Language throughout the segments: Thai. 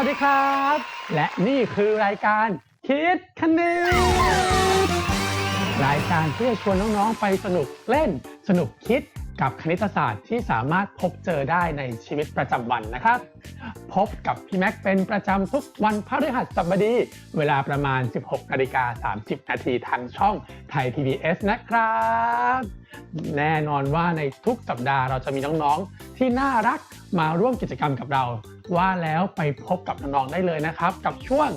สวัสดีครับ และนี่คือรายการคิดคณิตรายการที่จะชวนน้องๆไปสนุกเล่นสนุกคิดกับคณิตศาสตร์ที่สามารถพบเจอได้ในชีวิตประจำวันนะครับ พบกับพี่แม็กเป็นประจำทุกวันพฤหัสบดี เวลาประมาณ 16นาฬิกา30 นาทีทางช่อง ไทย PBS นะครับ แน่นอนว่าในทุกสัปดาห์เราจะมีน้องๆ ที่น่ารักมาร่วมกิจกรรมกับเรา ว่าแล้วไปพบกับน้องๆ ได้เลยนะครับ กับช่วง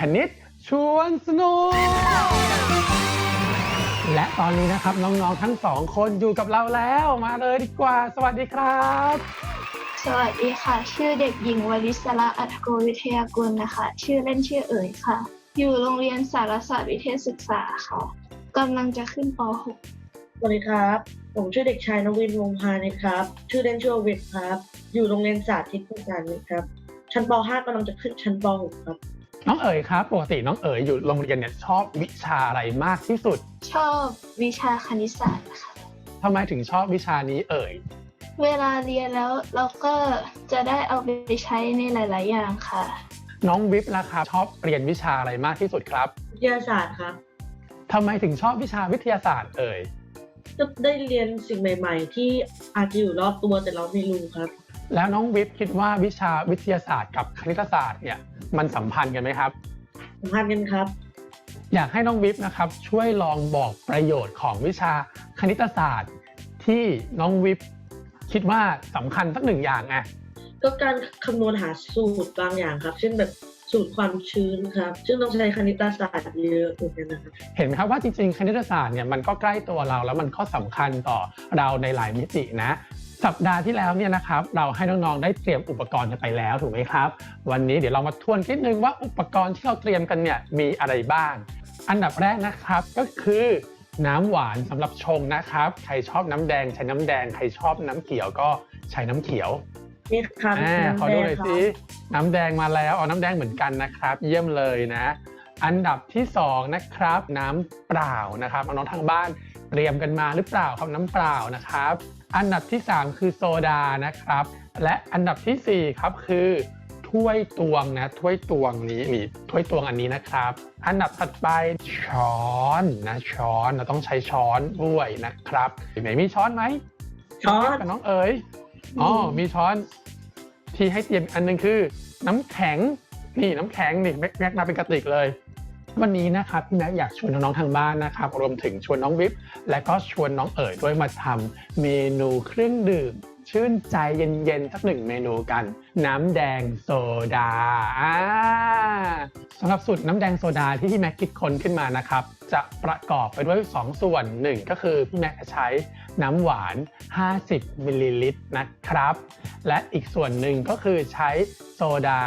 คณิตชวนสนุกและตอนนี้นะครับน้องๆ ทั้งสองคนอยู่กับเราแล้วมาเลยดีกว่า สวัสดีครับ สวัสดีค่ะ ชื่อเด็กหญิงวลิศระอัฐโกวิทยากุลนะคะ ชื่อเล่นชื่อเอ๋ยค่ะ อยู่โรงเรียนสารศาสตร์วิเทศศึกษาค่ะ กำลังจะขึ้นปสวัสดีครับ ผมชื่อเด็กชายนวินวงศ์พานะครับ ชื่อเล่นชื่อวิทย์ครับ อยู่โรงเรียนสาธิตพิการนะครับ ชั้นป .5 กำลังจะขึ้นชั้นป .6 ครับ น้องเอ๋ยครับ ปกติน้องเอ๋ยอยู่โรงเรียนเนี่ยชอบวิชาอะไรมากที่สุด .6 ชอบวิชาคณิตศาสตร์ค่ะทำไมถึงชอบวิชานี้เอ่ย เวลาเรียนแล้วเราก็จะได้เอาไปใช้ในหลาย ๆ อย่างค่ะ น้องวิปล่ะครับชอบเรียนวิชาอะไรมากที่สุดครับ วิทยาศาสตร์ครับ ทำไมถึงชอบวิชาวิทยาศาสตร์เอ่ยจะได้เรียนสิ่งใหม่ ๆ ที่อาจจะอยู่รอบตัวแต่เราไม่รู้ครับ แล้วน้องวิปคิดว่าวิชาวิทยาศาสตร์กับคณิตศาสตร์เนี่ยมันสัมพันธ์กันไหมครับสัมพันธ์กันครับ อยากให้น้องวิปนะครับ ช่วยลองบอกประโยชน์ของวิชาคณิตศาสตร์ ที่น้องวิปคิดว่าสำคัญสักหนึ่งอย่างไงก็การคำนวณหาสูตรบางอย่างครับ เช่นแบบ สูตรความชื้นครับซึ่งต้องใช้คณิตศาสตร์เยอะเหมือนกันนะครับเห็นไหมครับว่าจริงๆ คณิตศาสตร์เนี่ยมันก็ใกล้ตัวเราแล้วมันก็สำคัญต่อเราในหลายมิตินะสัปดาห์ที่แล้วเนี่ยนะครับเราให้น้องๆได้เตรียมอุปกรณ์กันไปแล้วถูกไหมครับ วันนี้เดี๋ยวเรามาทวนนิดนึงว่าอุปกรณ์ที่เราเตรียมกันเนี่ยมีอะไรบ้าง อันดับแรกนะครับก็คือน้ำหวานสำหรับชงนะครับ ใครชอบน้ำแดงใช้น้ำแดง ใครชอบน้ำเขียวก็ใช้น้ำเขียว นี่ครับอ่าน้ำขอดูหน่อยแดงครับสิน้ำแดงมาแล้วเอาน้ำแดงเหมือนกันนะครับ เยี่ยมเลยนะ อันดับที่สองนะครับ น้ำเปล่านะครับน้องๆทางบ้านเตรียมกันมาหรือเปล่าครับน้ำเปล่านะครับ อันดับที่สามคือโซดานะครับ และอันดับที่สี่ครับคือถ้วยตวงนะถ้วยตวงนี้มีถ้วยตวงอันนี้นะครับ อันดับถัดไปช้อนนะช้อนเราต้องใช้ช้อนด้วยนะครับไหนมีช้อนไหมช้อนกับน้องเอ๋ย อ๋อมีช้อนที่ให้เตรียมอันหนึงคือ น้ำแข็งนี่น้ำแข็งนี่แม็กแม็กมาเป็นกระติกเลยวันนี้นะครับพี่แม็กอยากชวนน้องๆทางบ้านนะครับรวมถึงชวนน้องวิปและก็ชวนน้องเอ๋ยด้วยมาทำเมนูเครื่องดื่ม ชื่นใจเย็นๆสักหนึ่งเมนูกัน น้ำแดงโซดาอ่าสำหรับสูตรน้ำแดงโซดาที่พี่แม็กคิดค้นขึ้นมานะครับ จะประกอบไปด้วย 2 ส่วน 1 ก็คือพี่แม็กจะใช้ น้ำหวาน 50มิลลิลิตรนะครับ และอีกส่วนหนึ่งก็คือใช้โซดา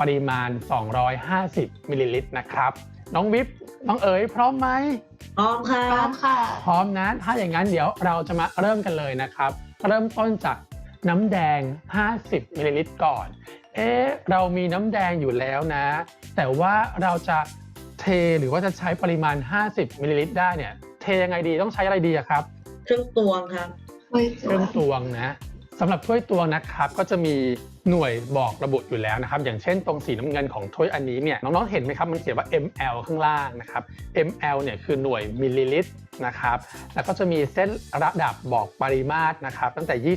ปริมาณ 250มิลลิลิตรนะครับ น้องวิปน้องเอ๋ยพร้อมไหมพร้อมครัพร้อบมค่ะ พร้อมนะ ถ้าอย่างนั้นเดี๋ยวเราจะมาเริ่มกันเลยนะครับ เริ่มต้นจากน้ำแดง 50มิลลิลิตรก่อน เอ๊ะ เรามีน้ำแดงอยู่แล้วนะ แต่ว่าเราจะเทหรือว่าจะใช้ปริมาณ 50มิลลิลิตรได้เนี่ย เทยังไงดีต้องใช้อะไรดีอะครับ เครื่องตวงครับเฮ้ยเครื่องตวงนะสำหรับถ้วยตวงนะครับก็จะมีหน่วยบอกระบุอยู่แล้วนะครับ อย่างเช่นตรงสีน้ำเงินของถ้วยอันนี้เนี่ยน้องๆเห็นไหมครับมันเขียนว่า ml ข้างล่างนะครับ ml เนี่ยคือหน่วยมิลลิลิตรนะครับแล้วก็จะมีเส้นระดับบอกปริมาตรนะครับตั้งแต่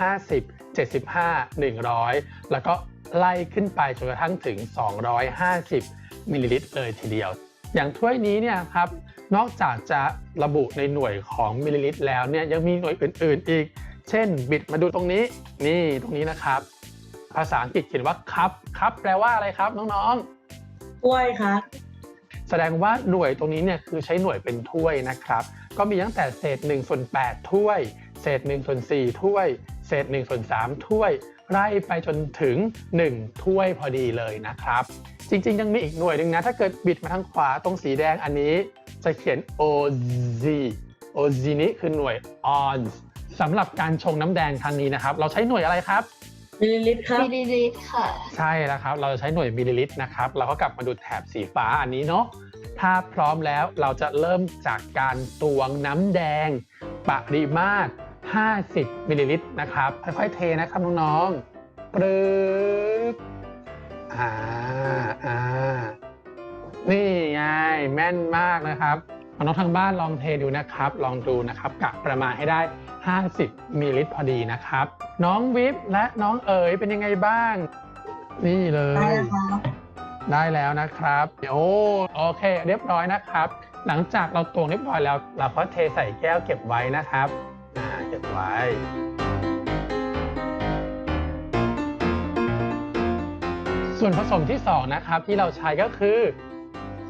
25 50 75 100 แล้วก็ไล่ขึ้นไปจนกระทั่งถึง 250มิลลิลิตรเลยทีเดียว อย่างถ้วยนี้เนี่ยครับนอกจากจะระบุในหน่วยของมิลลิลิตรแล้วเนี่ยยังมีหน่วยอื่น ๆ อีก เช่น บิดมาดูตรงนี้นี่ตรงนี้นะครับ ภาษาอังกฤษเขียนว่าคัพคัพแปลว่าอะไรครับน้องกล้วยครับๆแสดงว่าหน่วยตรงนี้เนี่ยคือใช้หน่วยเป็นถ้วยนะครับ ก็มีตั้งแต่เศษ1ส่วน8ถ้วย เศษ1ส่วน4ถ้วย เศษ1ส่วน3ถ้วย ไล่ไปจนถึง 1 ถ้วยพอดีเลยนะครับ จริง ๆ ยังมีอีกหน่วยหนึ่งนะ ถ้าเกิดบิดมาทางขวาตรงสีแดงอันนี้จะเขียน OZ OZ นี้คือหน่วย ons สำหรับการชงน้ำแดงครั้งนี้นะครับ เราใช้หน่วยอะไรครับ มิลลิลิตรครับมิลลิลิตรค่ะ ใช่แล้วครับ เราจะใช้หน่วยมิลลิลิตรนะครับ เราก็กลับมาดูแถบสีฟ้าอันนี้เนาะ ถ้าพร้อมแล้วเราจะเริ่มจากการตวงน้ำแดง ปริมาตร 50มิลลิลิตรนะครับ ค่อยๆเทนะครับน้องๆปรึ๊บ อ่าอ่านี่ไงแม่นมากนะครับน้องๆทางบ้านลองเทดูนะครับ ลองดูนะครับกะประมาณให้ได้ 50มิลลิลิตรพอดีนะครับ น้องวิบและน้องเอ๋ยเป็นยังไงบ้าง นี่เลย ได้แล้วนะครับโอ้โอเค เรียบร้อยนะครับ หลังจากเราตวงเรียบร้อยแล้ว เราก็เทใส่แก้วเก็บไว้นะครับอ่าเก็บไว้ ส่วนผสมที่2นะครับที่เราใช้ก็คือ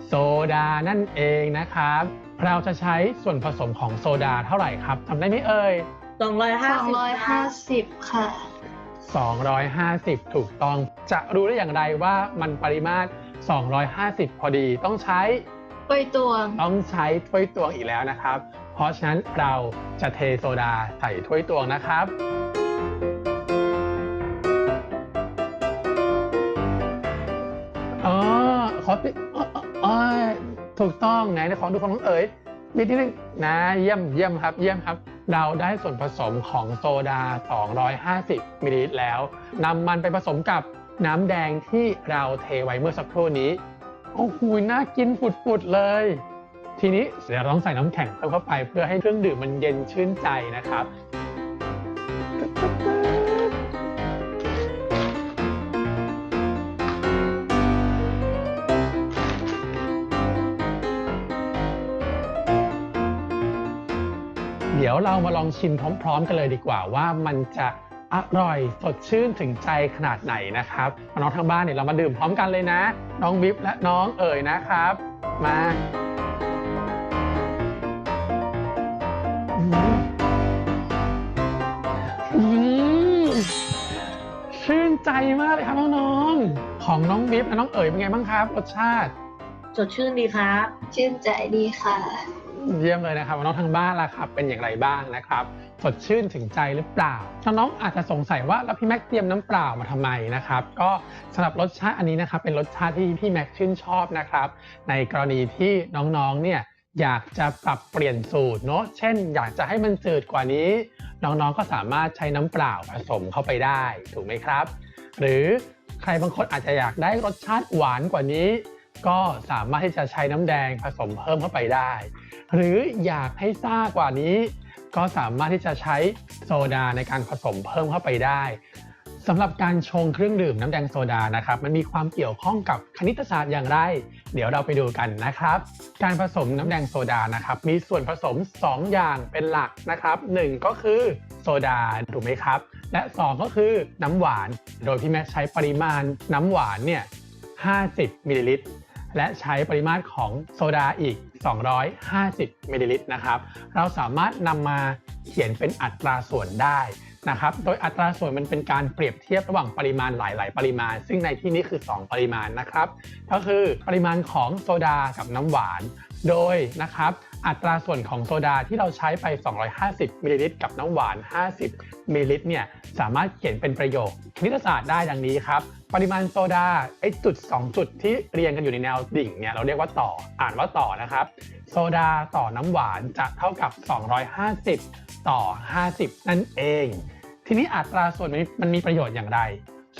โซดานั่นเองนะครับ เราจะใช้ส่วนผสมของโซดาเท่าไหร่ครับจำได้ไหมเอ่ยสองร้อยห้าสองสิบร้อยห้าสิบค่ะ 250 ถูกต้อง จะรู้ได้อย่างไรว่ามันปริมาตร 250 พอดีต้องใช้ ไปตวง ต้องใช้ถ้วยตวงอีกแล้วนะครับ เพราะฉะนั้นเราจะเทโซดาใส่ถ้วยตวงนะครับ อ๋อถูกต้องไหนในของดูของน้องเอ๋ยมีที่นึงนะเยี่ยมเยี่ยมครับเยี่ยมครับ เราได้ส่วนผสมของโซดา 250มิลลิลิตรแล้วนำมันไปผสมกับน้ำแดงที่เราเทไว้เมื่อสักครู่นี้ โอ้โหน่ากินฝุดๆเลย ทีนี้เดี๋ยวเราต้องใส่น้ำแข็งเพิ่มเข้าไปเพื่อให้เครื่องดื่มมันเย็นชื่นใจนะครับ ดี๋ยวเรามาลองชิมพร้อม ๆ กันเลยดีกว่าว่ามันจะอร่อยสดชื่นถึงใจขนาดไหนนะครับน้องทางบ้านเนี่ยเรามาดื่มพร้อมกันเลยนะ น้องวิบและน้องเอ๋ยนะครับ มาชื่นใจมากเลยครับน้องๆของน้องวิบและน้องเอ๋ยเป็นไงบ้างครับรสชาติ สดชื่นดีครับ ชื่นใจดีค่ะ เยี่ยมเลยนะครับน้องทางบ้านล่ะครับ เป็นอย่างไรบ้างนะครับ สดชื่นถึงใจหรือเปล่าน้องๆอาจจะสงสัยว่าแล้วพี่แม็กเตรียมน้ำเปล่ามาทำไมนะครับ ก็สำหรับรสชาติอันนี้นะครับ เป็นรสชาติที่พี่แม็กชื่นชอบนะครับ ในกรณีที่น้องๆเนี่ยอยากจะปรับเปลี่ยนสูตรเนาะ เช่น อยากจะให้มันจืดกว่านี้ น้องๆ ก็สามารถใช้น้ำเปล่าผสมเข้าไปได้ ถูกไหมครับ หรือใครบางคนอาจจะอยากได้รสชาติหวานกว่านี้ ก็สามารถที่จะใช้น้ำแดงผสมเพิ่มเข้าไปได้ หรืออยากให้ซ่ากว่านี้ ก็สามารถที่จะใช้โซดาในการผสมเพิ่มเข้าไปได้สำหรับการชงเครื่องดื่มน้ำแดงโซดานะครับ มันมีความเกี่ยวข้องกับคณิตศาสตร์อย่างไร เดี๋ยวเราไปดูกันนะครับ การผสมน้ำแดงโซดานะครับ มีส่วนผสม 2 อย่างเป็นหลักนะครับหนึ่งก็คือโซดาถูกไหมครับ และ 2 ก็คือน้ำหวาน โดยพี่แม็กใช้ปริมาณน้ำหวานเนี่ย50มิลลิลิตร และใช้ปริมาตรของโซดาอีก 250มิลลิลิตรนะครับ เราสามารถนำมาเขียนเป็นอัตราส่วนได้นะครับ โดยอัตราส่วนมันเป็นการเปรียบเทียบระหว่างปริมาณหลาย ๆ ปริมาณ ซึ่งในที่นี้คือ 2 ปริมาณนะครับ ก็คือปริมาณของโซดากับน้ำหวาน โดยนะครับอัตราส่วนของโซดาที่เราใช้ไป 250มิลลิลิตรกับน้ำหวาน 50มิลลิลิตรเนี่ยสามารถเขียนเป็นประโยคคณิตศาสตร์ได้ดังนี้ครับ ปริมาณโซดาไอจุด 2 จุดที่เรียงกันอยู่ในแนวดิ่งเนี่ยเราเรียกว่าต่ออ่านว่าต่อนะครับ โซดาต่อน้ำหวานจะเท่ากับ 250 ต่อ 50 นั่นเอง ทีนี้อัตราส่วนมันมันมีประโยชน์อย่างไร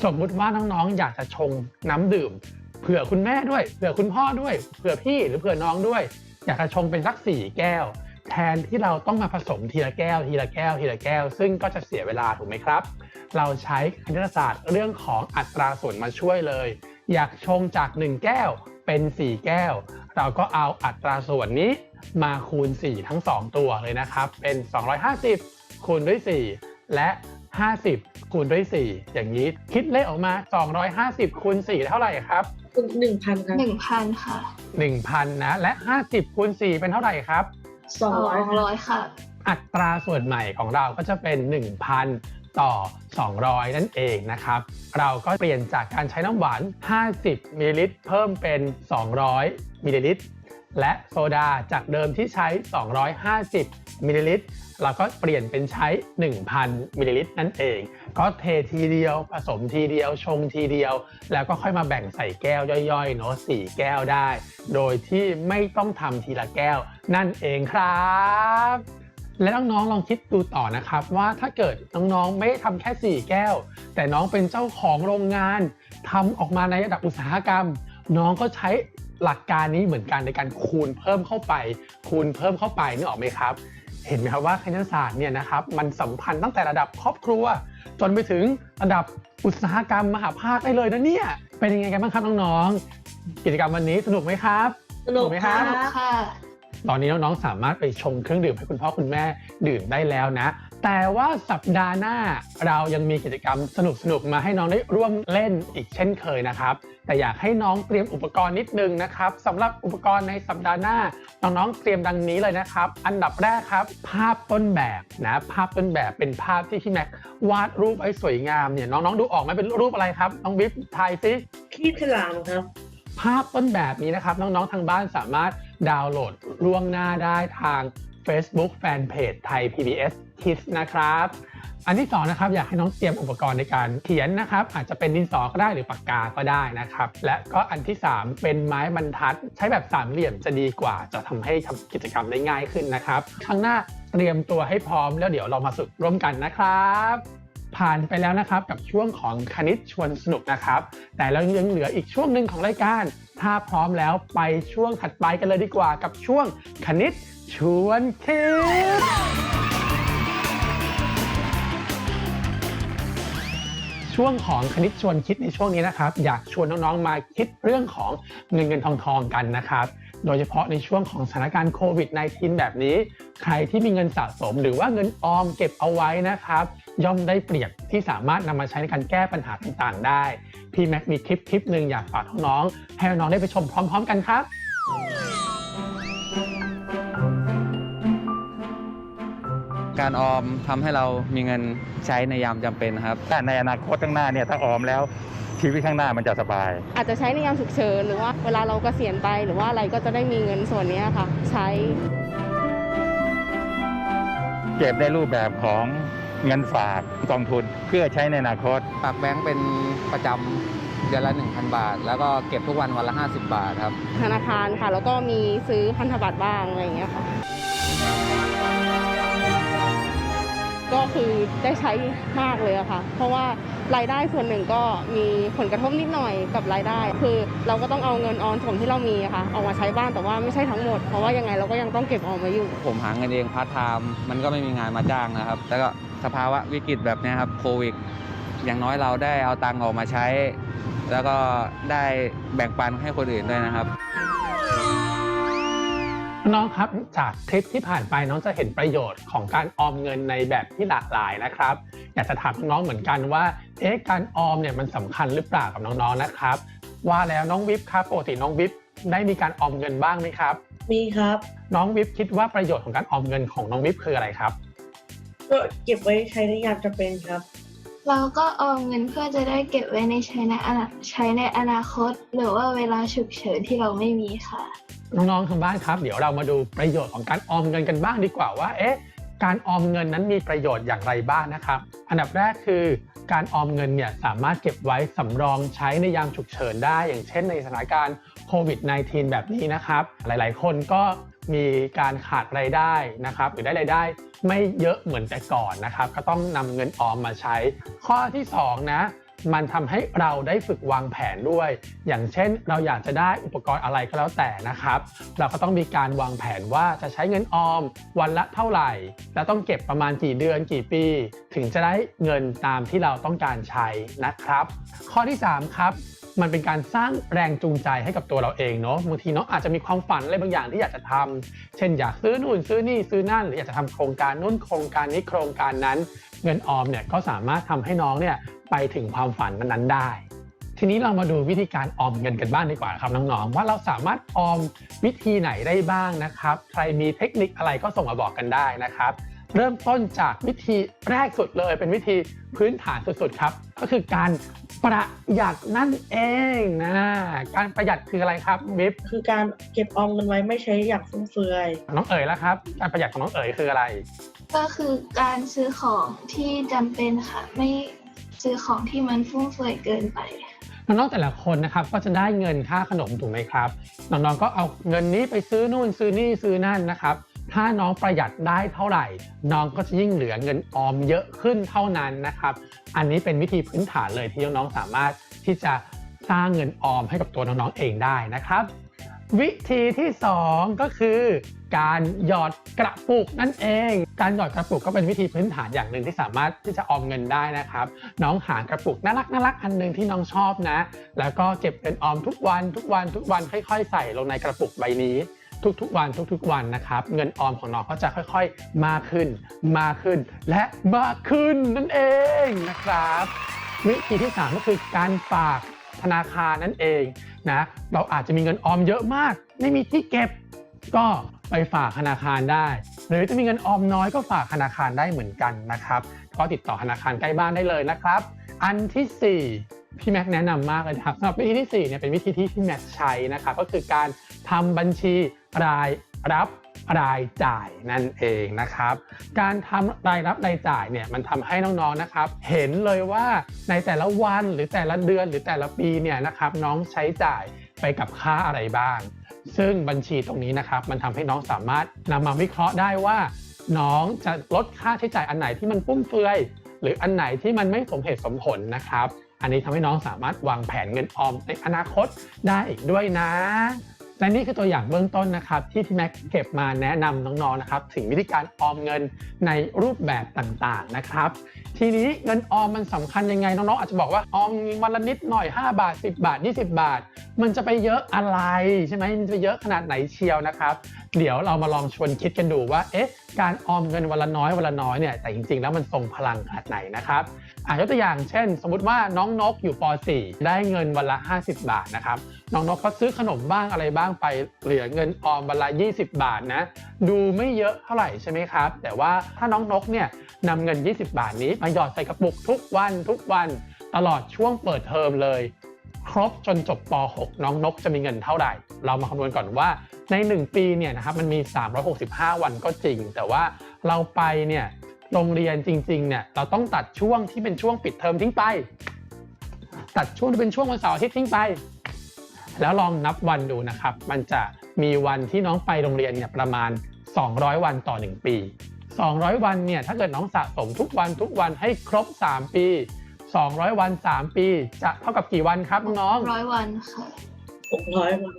สมมุติว่าน้องๆอยากจะชงน้ำดื่ม เผื่อคุณแม่ด้วย เผื่อคุณพ่อด้วย เผื่อพี่หรือเผื่อน้องด้วย อยากจะชงเป็นสักสี่แก้ว แทนที่เราต้องมาผสมทีละแก้ว ทีละแก้ว ทีละแก้ว ซึ่งก็จะเสียเวลาถูกไหมครับ เราใช้คณิตศาสตร์เรื่องของอัตราส่วนมาช่วยเลย อยากชงจาก 1 แก้วเป็น 4 แก้ว เราก็เอาอัตราส่วนนี้มาคูณ 4 ทั้ง 2 ตัวเลยนะครับ เป็น 250 คูณด้วย 4 และ 50 คูณด้วย 4 อย่างนี้คิดเลขออกมา 250 คูณ 4 เท่าไหร่ครับหนึ่งพันครับหนึ่งพันค่ะ1,000นะ และ 50คูณ4เป็นเท่าไหร่ครับ สองร้อยสองร้อยค่ะ อัตราส่วนใหม่ของเราก็จะเป็น 1,000 ต่อ 200 นั่นเองนะครับ เราก็เปลี่ยนจากการใช้น้ำหวาน 50มิลลิลิตรเพิ่มเป็น 200มิลลิลิตร และโซดาจากเดิมที่ใช้ 250มิลลิลิตรเราก็เปลี่ยนเป็นใช้ 1,000มิลลิลิตรนั่นเอง ก็เททีเดียว ผสมทีเดียว ชงทีเดียว แล้วก็ค่อยมาแบ่งใส่แก้วย่อยๆเนาะ4แก้วได้ โดยที่ไม่ต้องทำทีละแก้วนั่นเองครับและน้องๆลองคิดดูต่อนะครับว่าถ้าเกิดน้องๆไม่ได้ทำแค่ 4 แก้ว แต่น้องเป็นเจ้าของโรงงานทำออกมาในระดับอุตสาหกรรม น้องก็ใช้ หลักการนี้เหมือนกันในการคูณเพิ่มเข้าไป คูณเพิ่มเข้าไปนึกออกไหมครับ เห็นไหมครับว่าคณิตศาสตร์เนี่ยนะครับมันสัมพันธ์ตั้งแต่ระดับครอบครัว จนไปถึงระดับอุตสาหกรรมมหาภาคได้เลยนะเนี่ยเป็นยังไงกันบ้างครับน้องๆกิจกรรมวันนี้สนุกไหมครับสนุกถูกไหมคครัรับบค่ะตอนนี้น้องๆสามารถไปชงเครื่องดื่มให้คุณพ่อคุณแม่ดื่มได้แล้วนะ แต่ว่าสัปดาห์หน้าเรายังมีกิจกรรมสนุกๆมาให้น้องได้ร่วมเล่นอีกเช่นเคยนะครับ แต่อยากให้น้องเตรียมอุปกรณ์นิดนึงนะครับสำหรับอุปกรณ์ในสัปดาห์หน้า น้องๆเตรียมดังนี้เลยนะครับ อันดับแรกครับ ภาพต้นแบบนะภาพต้นแบบเป็นภาพที่พี่แม็กวาดรูปไว้สวยงามเนี่ยน้องๆดูออกไหมเป็นรูปอะไรครับน้องวิฟทายซิขี้ฉลามครับภาพต้นแบบนี้นะครับ น้องๆทางบ้านสามารถดาวน์โหลดล่วงหน้าได้ทาง Facebook Fanpage ไทย PBS Kids นะครับ อันที่สองนะครับอยากให้น้องเตรียมอุปกรณ์ในการเขียนนะครับ อาจจะเป็นดินสอก็ได้หรือปากกาก็ได้นะครับ และก็อันที่สามเป็นไม้บรรทัด ใช้แบบสามเหลี่ยมจะดีกว่า จะทำให้ทำกิจกรรมได้ง่ายขึ้นนะครับครั้งหน้าเตรียมตัวให้พร้อมแล้วเดี๋ยวเรามาฝึกร่วมกันนะครับผ่านไปแล้วนะครับกับช่วงของคณิตชวนสนุกนะครับ แต่เรายังเหลืออีกช่วงหนึ่งของรายการ ถ้าพร้อมแล้วไปช่วงถัดไปกันเลยดีกว่ากับช่วงคณิตชวนคิด ช่วงของคณิตชวนคิดในช่วงนี้นะครับ อยากชวนน้องๆมาคิดเรื่องของเงินเงินทองทองกันนะครับ โดยเฉพาะในช่วงของสถานการณ์โควิด -19 แบบนี้ ใครที่มีเงินสะสมหรือว่าเงินออมเก็บเอาไว้นะครับ ย่อมได้เปรียบที่สามารถนำมาใช้ในการแก้ปัญหาต่างๆ ได้ พี่แม็กมีคลิปคลิปหนึ่งอยากฝากน้องๆให้น้องๆได้ไปชมพร้อม ๆ กันครับ การออมทำให้เรามีเงินใช้ในยามจำเป็นครับแต่ในอนาคตข้างหน้าเนี่ยถ้าออมแล้วชีวิตข้างหน้ามันจะสบาย อาจจะใช้ในยามฉุกเฉินหรือว่าเวลาเราเกษียณไปหรือว่าอะไรก็จะได้มีเงินส่วนเนี้ยค่ะ ใช้ เก็บในรูปแบบของเงินฝากกองทุนเพื่อใช้ในอนาคตฝากแบงก์เป็นประจำเดือนละ 1,000 บาท แล้วก็เก็บทุกวันวันละ 50 บาทครับ ธนาคารค่ะ แล้วก็มีซื้อพันธบัตรบ้างอะไรอย่างเงี้ยค่ะ ก็คือได้ใช้มากเลยอะค่ะ เพราะว่ารายได้ส่วนหนึ่งก็มีผลกระทบนิดหน่อยกับรายได้ คือเราก็ต้องเอาเงินออมส่วนที่เรามีอะค่ะออกมาใช้บ้างแต่ว่าไม่ใช่ทั้งหมด เพราะว่ายังไงเราก็ยังต้องเก็บออมไว้อยู่ ผมหาเงินเองพาร์ทไทม์มันก็ไม่มีงานมาจ้างนะครับ แล้วก็สภาวะวิกฤตแบบนี้ครับโควิดอย่างน้อยเราได้เอาตังค์ออกมาใช้ แล้วก็ได้แบ่งปันให้คนอื่นด้วยนะครับ น้องครับจากคลิปที่ผ่านไปน้องจะเห็นประโยชน์ของการออมเงินในแบบที่หลากหลายนะครับ อยากจะถามน้องๆเหมือนกันว่าเอ๊ะการออมเนี่ยมันสำคัญหรือเปล่ากับน้องๆนะครับ ว่าแล้วน้องวิปครับปกติน้องวิปได้มีการออมเงินบ้างไหมครับ มีครับ น้องวิปคิดว่าประโยชน์ของการออมเงินของน้องวิปคืออะไรครับ ก็เก็บไว้ใช้ในยามจำเป็นครับ เราก็ออมเงินเพื่อจะได้เก็บไว้ในใช้ในอนาใช้ในอนาคต หรือว่าเวลาฉุกเฉินที่เราไม่มีค่ะ น้องๆทางบ้านครับ เดี๋ยวเรามาดูประโยชน์ของการออมเงินกันบ้างดีกว่าว่า เอ๊ะ การออมเงินนั้นมีประโยชน์อย่างไรบ้างนะครับ อันดับแรกคือการออมเงินเนี่ยสามารถเก็บไว้สำรองใช้ในยามฉุกเฉินได้ อย่างเช่นในสถานการณ์โควิด -19 แบบนี้นะครับ หลายๆ คนก็มีการขาดรายได้นะครับ หรือได้รายได้ไม่เยอะเหมือนแต่ก่อนนะครับ ก็ต้องนำเงินออมมาใช้ ข้อที่สองนะ มันทำให้เราได้ฝึกวางแผนด้วย อย่างเช่น เราอยากจะได้อุปกรณ์อะไรก็แล้วแต่นะครับ เราก็ต้องมีการวางแผนว่าจะใช้เงินออมวันละเท่าไหร่ แล้วต้องเก็บประมาณกี่เดือนกี่ปี ถึงจะได้เงินตามที่เราต้องการใช้นะครับ ข้อที่ 3 ครับมันเป็นการสร้างแรงจูงใจให้กับตัวเราเองเนาะบางทีเนาะอาจจะมีความฝันอะไรบางอย่างที่อยากจะทำเช่นอยากซื้อนู่นซื้อนี่ซื้อนั่นหรืออยากจะทำโครงการนู่นโครงการนี้โครงการนั้น เงินออมเนี่ยก็สามารถทำให้น้องเนี่ย ไปถึงความฝันนั้นๆได้ ทีนี้เรามาดูวิธีการออมเงินกันบ้างดีกว่าครับน้องๆว่าเราสามารถออมวิธีไหนได้บ้างนะครับ ใครมีเทคนิคอะไรก็ส่งมาบอกกันได้นะครับ เริ่มต้นจากวิธีแรกสุดเลย เป็นวิธีพื้นฐานสุดๆครับ ก็คือการประหยัดนั่นเองนะ การประหยัดคืออะไรครับวิบคือการเก็บออมเงินไว้ไม่ใช้อย่างฟุ่มเฟือยน้องเอ๋ยแล้วครับ การประหยัดของน้องเอ๋ยคืออะไร ก็คือการซื้อของที่จำเป็นค่ะ ไม่ ซื้อของที่มันฟุ่มเฟือยเกินไปน้องๆแต่ละคนนะครับก็จะได้เงินค่าขนมถูกไหมครับน้องๆก็เอาเงินนี้ไปซื้อนู่นซื้อนี่ซื้อนั่นนะครับถ้าน้องประหยัดได้เท่าไหร่ น้องก็จะยิ่งเหลือเงินออมเยอะขึ้นเท่านั้นนะครับ อันนี้เป็นวิธีพื้นฐานเลยที่น้องๆสามารถที่จะสร้างเงินออมให้กับตัวน้องๆเองได้นะครับ วิธีที่ 2 ก็คือ การหยอดกระปุกนั่นเอง การหยอดกระปุกก็เป็นวิธีพื้นฐานอย่างหนึ่งที่สามารถที่จะออมเงินได้นะครับ น้องหากระปุกน่ารักน่ารักอันหนึ่งที่น้องชอบนะ แล้วก็เก็บเงินออมทุกวันทุกวันทุกวันค่อย ๆ ใส่ลงในกระปุกใบนี้ทุกๆวันทุกๆวันนะครับ เงินออมของน้องก็จะค่อยๆ มากขึ้น มากขึ้น และมากขึ้นนั่นเองนะครับ วิธีที่ 3 ก็คือการฝากธนาคารนั่นเองนะเราอาจจะมีเงินออมเยอะมาก ไม่มีที่เก็บ ก็ ไปฝากธนาคารได้ หรือจะมีเงินออมน้อยก็ฝากธนาคารได้เหมือนกันนะครับ ก็ติดต่อธนาคารใกล้บ้านได้เลยนะครับ อันที่ 4พี่แม็กแนะนำมากเลยครับสำหรับวิธีที่4เนี่ยเป็นวิธีที่พี่แม็กใช้นะครับก็คือการทำบัญชีรายรับรายจ่ายนั่นเองนะครับ การทำรายรับรายจ่ายเนี่ยมันทำให้น้องๆนะครับ เห็นเลยว่าในแต่ละวันหรือแต่ละเดือนหรือแต่ละปีเนี่ยนะครับน้องใช้จ่ายไปกับค่าอะไรบ้าง ซึ่งบัญชีตรงนี้นะครับมันทำให้น้องสามารถนำมาวิเคราะห์ได้ว่า น้องจะลดค่าใช้จ่ายอันไหนที่มันฟุ่มเฟือย หรืออันไหนที่มันไม่สมเหตุสมผลนะครับ อันนี้ทำให้น้องสามารถวางแผนเงินออมในอนาคตได้อีกด้วยนะ และนี่คือตัวอย่างเบื้องต้นนะครับที่พี่แม็กเก็บมาแนะนำน้องๆนะครับถึงวิธีการออมเงินในรูปแบบต่างๆนะครับ ทีนี้เงินออมมันสำคัญยังไงน้องๆอาจจะบอกว่าออมวันละนิดหน่อย 5 บาท 10 บาท 20 บาท มันจะไปเยอะอะไรใช่ไหมมันจะไปเยอะขนาดไหนเชียวนะครับเดี๋ยวเรามาลองชวนคิดกันดูว่าเอ๊ะการออมเงินวันละน้อยวันละน้อยเนี่ยแต่จริงๆ แล้วมันทรงพลังขนาดไหนนะครับอะยกตัวอย่างเช่น สมมุติว่าน้องนกอยู่ป .4 ได้เงินวันละ 50 บาทนะครับน้องนกก็ซื้อขนมบ้างอะไรบ้างไปเหลือเงินออมวันละ 20 บาทนะ ดูไม่เยอะเท่าไหร่ใช่ไหมครับ แต่ว่าถ้าน้องนกเนี่ยนำเงิน 20 บาทนี้มาหยอดใส่กระปุกทุกวันทุกวันตลอดช่วงเปิดเทอมเลย ครบจนจบป .6 น้องนกจะมีเงินเท่าไหร่ เรามาคำนวณก่อนว่าใน 1 ปีเนี่ยนะครับมันมี 365 วันก็จริง แต่ว่าเราไปเนี่ยโรงเรียนจริงๆเนี่ยเราต้องตัดช่วงที่เป็นช่วงปิดเทอมทิ้งไป ตัดช่วงที่เป็นช่วงวันเสาร์อาทิตย์ทิ้งไป แล้วลองนับวันดูนะครับ มันจะมีวันที่น้องไปโรงเรียนเนี่ยประมาณ 200 วันต่อ 1 ปี 200 วันเนี่ยถ้าเกิดน้องสะสมทุกวันทุกวันให้ครบ 3 ปี 200 วัน 3 ปี จะเท่ากับกี่วันครับน้องๆร้อยวันค่ะหกร้อยวัน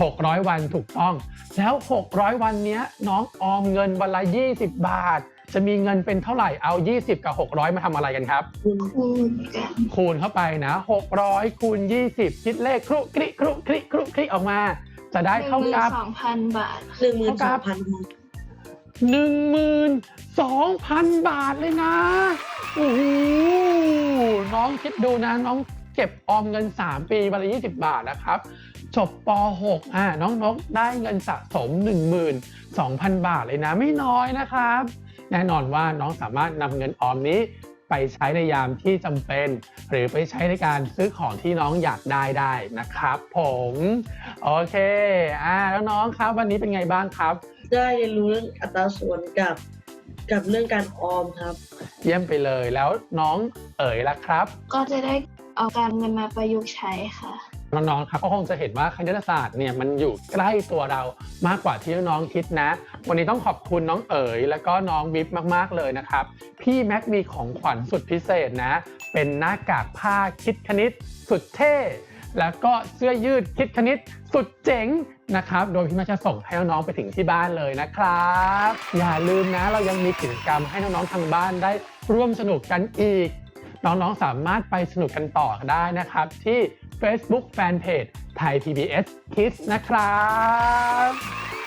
600วันถูกต้อง แล้ว 600 วันเนี้ยน้องออมเงินวันละ 20 บาท จะมีเงินเป็นเท่าไหร่เอา 20 กับ 600 มาทำอะไรกันครับคุณคูณกันคูณเข้าไปนะ 600 คูณ 20 คิดเลขครุกริครุกริครุกริออกมา จะได้เท่ากับ สองพันบาท หนึ่งหมื่นสองพัน12,000 บาทเลยนะโอ้โหน้องคิดดูนะน้องเก็บออมเงิน 3 ปีวันละ20 บาทนะครับ จบป .6 อะน้องนกได้เงินสะสม 12,000 บาทเลยนะ ไม่น้อยนะครับ แน่นอนว่าน้องสามารถนำเงินออมนี้ไปใช้ในยามที่จำเป็น หรือไปใช้ในการซื้อของที่น้องอยากได้ได้นะครับ ผมโอเคอ่าแล้วน้องครับวันนี้เป็นไงบ้างครับ ได้เรียนรู้เรื่องอัตราส่วนกับกับเรื่องการออมครับ เยี่ยมไปเลยแล้วน้องเอ๋ยล่ะครับ ก็จะได้เอาการเงินมาประยุกต์ใช้ค่ะ น้องๆครับก็คงจะเห็นว่าคณิตศาสตร์เนี่ยมันอยู่ใกล้ตัวเรามากกว่าที่น้องๆคิดนะ วันนี้ต้องขอบคุณน้องเอ๋ย แล้วก็น้องวิบมากๆเลยนะครับ พี่แม็กมีของขวัญสุดพิเศษนะ เป็นหน้ากากผ้าคิดคณิตสุดเท่ แล้วก็เสื้อยืดคิดคณิตสุดเจ๋งนะครับ โดยพี่แม็กจะส่งให้น้องๆไปถึงที่บ้านเลยนะครับ อย่าลืมนะเรายังมีกิจกรรมให้น้องๆทางบ้านได้ร่วมสนุกกันอีก น้องๆสามารถไปสนุกกันต่อได้นะครับที่ Facebook Fanpage ไทย PBS Kids นะครับ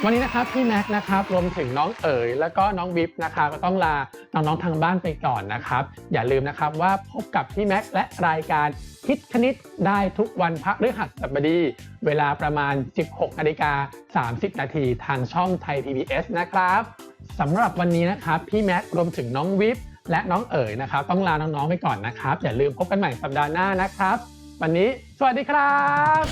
วันนี้นะครับพี่แม็กซ์นะครับรวมถึงน้องเอ๋ยแล้วก็น้องวิบนะครับก็ต้องลาน้องๆทางบ้านไปก่อนนะครับ อย่าลืมนะครับว่าพบกับพี่แม็กซ์และรายการคิดคณิตได้ทุกวันพฤหัสบดี เวลาประมาณ 16นาฬิกา30 นาทีทางช่องไทย PBS นะครับสำหรับวันนี้นะครับพี่แม็กซ์รวมถึงน้องวิบและน้องเอ๋ยนะครับ ต้องลาน้องๆไปก่อนนะครับ อย่าลืมพบกันใหม่สัปดาห์หน้านะครับ วันนี้สวัสดีครับ